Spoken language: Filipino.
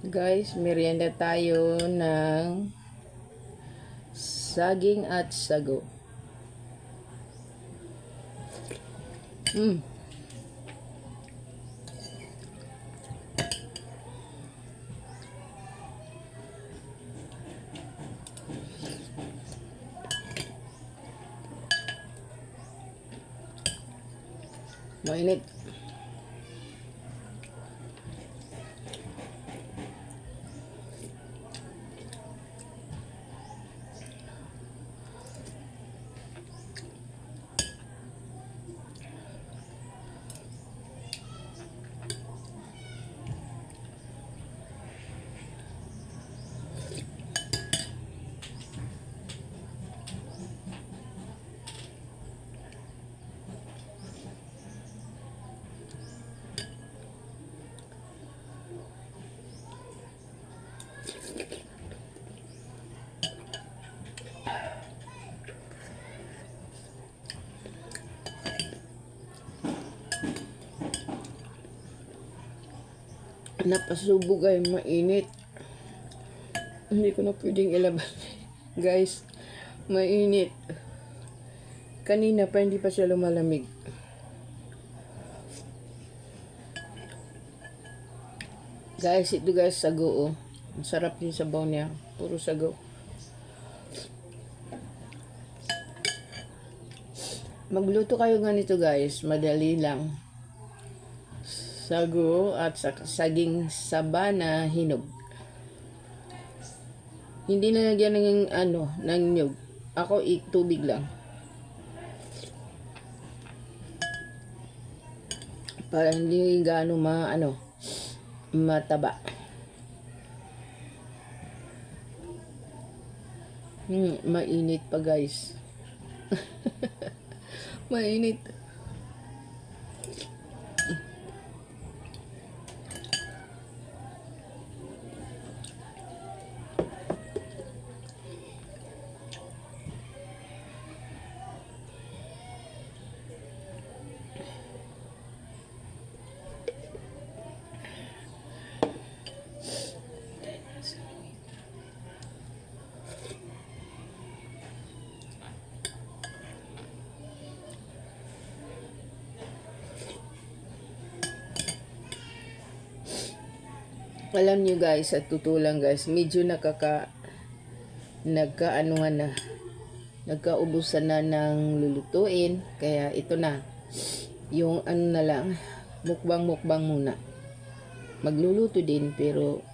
Guys, merienda tayo ng saging at sago. Mm. Mainit. Napasubo ay mainit. Hindi ko na pwedeng ilabas. Guys, mainit. Kanina pa hindi pa siya lumalamig. Guys, ito guys, sago oh. Ang sarap yung sabaw niya. Puro sago. Magluto kayo ganito guys. Madali lang. Sago at sak- saging sabana hinog. Hindi na nagyan ng ano, ng nyug. Ako tubig lang. Para hindi gaano ma ano mataba. Hmm, mainit pa guys. mainit. Alam nyo guys, at tutulang guys, medyo nakaka nagkaanuhan na nagkaubusan na ng lulutuin kaya ito na yung ano na lang mukbang mukbang muna. Magluluto din pero